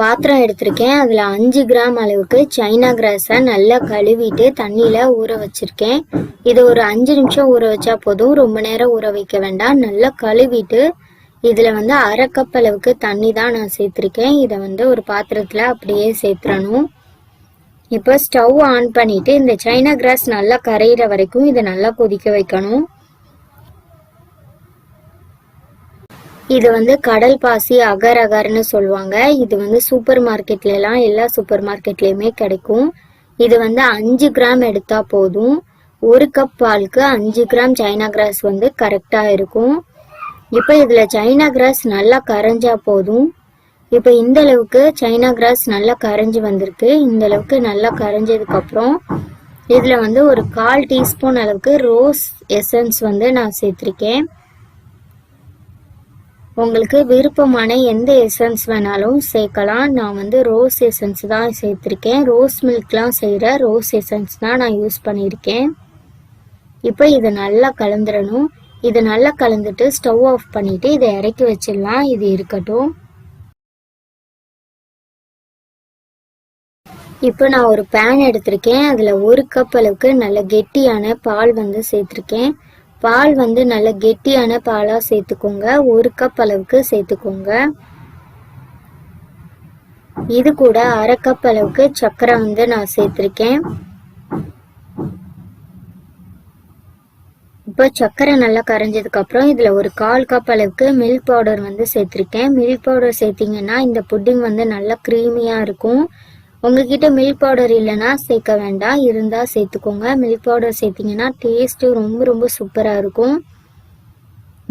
பாத்திரம் எடுத்திருக்கேன். அதில் அஞ்சு கிராம் அளவுக்கு சைனா கிராஸை நல்லா கழுவிட்டு தண்ணியில் ஊற வச்சுருக்கேன். இது ஒரு அஞ்சு நிமிஷம் ஊற வச்சா போதும். ரொம்ப நேரம் ஊற வைக்க வேண்டாம். நல்லா கழுவிட்டு இதில் வந்து அரை கப் அளவுக்கு தண்ணி தான் நான் சேர்த்துருக்கேன். இதை வந்து ஒரு பாத்திரத்தில் அப்படியே சேர்த்துறணும் இப்போ ஸ்டவ் ஆன் பண்ணிவிட்டு இந்த சைனா கிராஸ் நல்லா கரையிற வரைக்கும் இதை நல்லா கொதிக்க வைக்கணும். இது வந்து கடல் பாசி அகர் அகர்னு சொல்லுவாங்க. இது வந்து சூப்பர் மார்க்கெட்ல எல்லாம் எல்லா சூப்பர் மார்க்கெட்லயுமே கிடைக்கும். இது வந்து அஞ்சு கிராம் எடுத்தா போதும். ஒரு கப் பாலுக்கு அஞ்சு கிராம் சைனா கிராஸ் வந்து கரெக்டா இருக்கும். இப்போ இதுல சைனா கிராஸ் நல்லா கரைஞ்சா போதும். இப்போ இந்த அளவுக்கு சைனா கிராஸ் நல்லா கரைஞ்சி வந்திருக்கு. இந்த அளவுக்கு நல்லா கரைஞ்சதுக்கு அப்புறம் இதுல வந்து ஒரு கால் டீஸ்பூன் அளவுக்கு ரோஸ் எசன்ஸ் வந்து நான் சேர்த்திருக்கேன். உங்களுக்கு விருப்பமான எந்த எசன்ஸ் வேணாலும் சேர்க்கலாம். நான் வந்து ரோஸ் எசன்ஸ் தான் சேர்த்துருக்கேன். ரோஸ் மில்க்லாம் செய்கிற ரோஸ் எசன்ஸ் தான் நான் யூஸ் பண்ணியிருக்கேன். இப்போ இதை நல்லா கலந்துடணும். இதை நல்லா கலந்துட்டு ஸ்டவ் ஆஃப் பண்ணிவிட்டு இதை இறக்கி வச்சிடலாம். இது இருக்கட்டும். இப்போ நான் ஒரு பேன் எடுத்திருக்கேன். அதில் ஒரு கப் அளவுக்கு நல்ல கெட்டியான பால் வந்து சேர்த்துருக்கேன். பால் வந்து நல்ல கெட்டியான பாலாக சேர்த்துக்கோங்க. ஒரு கப் அளவுக்கு சேர்த்துக்கோங்க. இது கூட அரை கப் அளவுக்கு சர்க்கரை வந்து நான் சேர்த்துருக்கேன். இப்போ சர்க்கரை நல்லா கரைஞ்சதுக்கு அப்புறம் இதுல ஒரு கால் கப் அளவுக்கு மில்க் பவுடர் வந்து சேர்த்துருக்கேன். மில்க் பவுடர் சேர்த்தீங்கன்னா இந்த புட்டிங் வந்து நல்லா க்ரீமியா இருக்கும். உங்ககிட்ட மில்க் பவுடர் இல்லைன்னா சேர்க்க வேண்டாம். இருந்தால் சேர்த்துக்கோங்க. மில்க் பவுடர் சேர்த்திங்கன்னா டேஸ்ட்டு ரொம்ப ரொம்ப சூப்பராக இருக்கும்.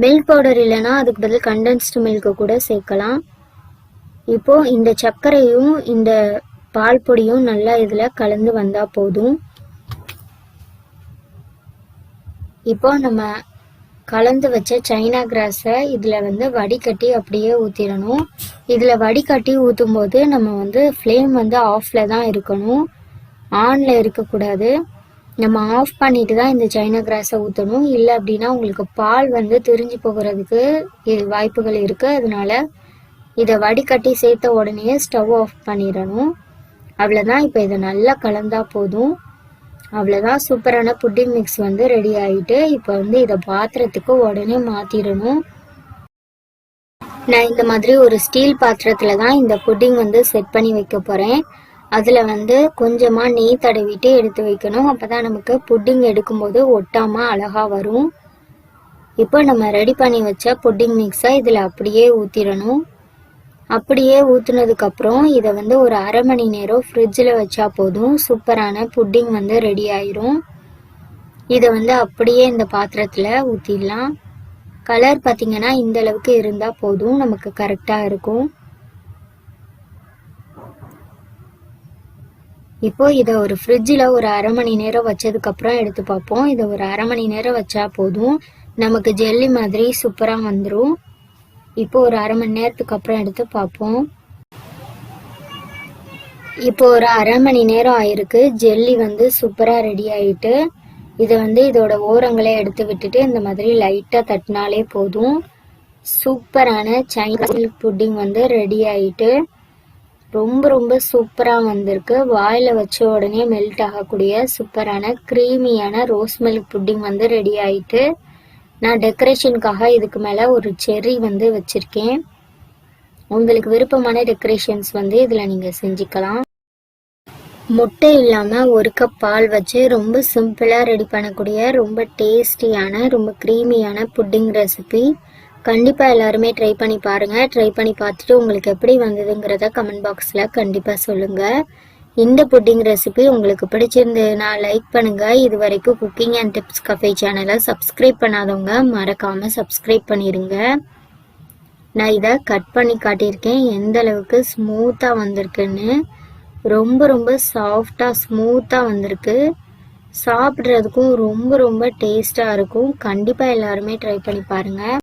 மில்க் பவுடர் இல்லைன்னா அதுக்கு பதில் கண்டென்ஸ்டு மில்க்கு கூட சேர்க்கலாம். இப்போ இந்த சர்க்கரையும் இந்த பால் பொடியும் நல்லா இதில் கலந்து வந்தால் போதும். இப்போ நம்ம கலந்து வச்ச சைனா கிராஸை இதில் வந்து வடிகட்டி அப்படியே ஊற்றிடணும் இதில் வடிகட்டி ஊற்றும் போது நம்ம வந்து ஃப்ளேம் வந்து ஆஃபில் தான் இருக்கணும். ஆனில் இருக்கக்கூடாது. நம்ம ஆஃப் பண்ணிட்டு தான் இந்த சைனா கிராஸை ஊற்றணும் இல்லை அப்படின்னா உங்களுக்கு பால் வந்து திரிஞ்சு போகிறதுக்கு வாய்ப்புகள் இருக்குது அதனால இதை வடிகட்டி சேர்த்த உடனே ஸ்டவ் ஆஃப் பண்ணிடணும். அவ்வளோதான் இப்போ இதை நல்லா கலந்தால் போதும். அவ்வளோதான் சூப்பரான புட்டிங் மிக்ஸ் வந்து ரெடி ஆகிட்டு இப்போ வந்து இதை பாத்திரத்துக்கு உடனே மாற்றிடணும் நான் இந்த மாதிரி ஒரு ஸ்டீல் பாத்திரத்தில் தான் இந்த புட்டிங் வந்து செட் பண்ணி வைக்க போகிறேன் அதில் வந்து கொஞ்சமாக நெய் தடவிட்டு எடுத்து வைக்கணும். அப்போ தான் நமக்கு புட்டிங் எடுக்கும்போது ஒட்டாமல் அழகாக வரும். இப்போ நம்ம ரெடி பண்ணி வச்ச புட்டிங் மிக்ஸை இதில் அப்படியே ஊற்றிடணும் அப்படியே ஊற்றுனதுக்கப்புறம் இதை வந்து ஒரு அரை மணி நேரம் ஃப்ரிட்ஜில் வச்சா போதும். சூப்பரான புட்டிங் வந்து ரெடி ஆயிரும். இதை வந்து அப்படியே இந்த பாத்திரத்தில் ஊற்றிடலாம் கலர் பார்த்தீங்கன்னா இந்த அளவுக்கு இருந்தால் போதும். நமக்கு கரெக்டாக இருக்கும். இப்போ இதை ஒரு ஃப்ரிட்ஜில் ஒரு அரை மணி நேரம் வச்சதுக்கப்புறம் எடுத்து பார்ப்போம். இதை ஒரு அரை மணி நேரம் வச்சா போதும். நமக்கு ஜெல்லி மாதிரி சூப்பராக வந்துடும் இப்போ ஒரு அரை மணி நேரத்துக்கு அப்புறம் எடுத்து பார்ப்போம். இப்போ ஒரு அரை மணி நேரம் ஆயிருக்கு. ஜெல்லி வந்து சூப்பராக ரெடி ஆயிட்டு இதை வந்து இதோட ஓரங்களை எடுத்து விட்டுட்டு இந்த மாதிரி லைட்டாக தட்டினாலே போதும். சூப்பரான சைனீஸ் புட்டிங் வந்து ரெடி ஆயிட்டு ரொம்ப ரொம்ப சூப்பராக வந்திருக்கு. வாயில் வச்ச உடனே மெல்ட் ஆகக்கூடிய சூப்பரான க்ரீமியான ரோஸ் மில்க் புட்டிங் வந்து ரெடி ஆயிட்டு நான் டெக்கரேஷனுக்காக இதுக்கு மேலே ஒரு செர்ரி வந்து வச்சுருக்கேன். உங்களுக்கு விருப்பமான டெக்கரேஷன்ஸ் வந்து இதில் நீங்கள் செஞ்சுக்கலாம். முட்டை இல்லாமல் ஒரு கப் பால் வச்சு ரொம்ப சிம்பிளாக ரெடி பண்ணக்கூடிய ரொம்ப டேஸ்டியான ரொம்ப க்ரீமியான புட்டிங் ரெசிபி கண்டிப்பாக எல்லாருமே ட்ரை பண்ணி பாருங்கள் ட்ரை பண்ணி பார்த்துட்டு உங்களுக்கு எப்படி வந்ததுங்கிறத கமெண்ட் பாக்ஸில் கண்டிப்பாக சொல்லுங்கள் இந்த புட்டிங் ரெசிபி உங்களுக்கு பிடிச்சிருந்ததுன்னா லைக் பண்ணுங்க. இது வரைக்கும் குக்கிங் அண்ட் டிப்ஸ் கஃபே சேனலை சப்ஸ்கிரைப் பண்ணாதவங்க மறக்காம சப்ஸ்கிரைப் பண்ணிடுங்க நான் இதை கட் பண்ணி காட்டியிருக்கேன். எந்த அளவுக்கு ஸ்மூத்தாக வந்திருக்குன்னு. ரொம்ப ரொம்ப சாஃப்டாக ஸ்மூத்தாக வந்திருக்கு. சாப்பிட்றதுக்கும் ரொம்ப ரொம்ப டேஸ்ட்டாக இருக்கும். கண்டிப்பாக எல்லாருமே ட்ரை பண்ணி பாருங்கள்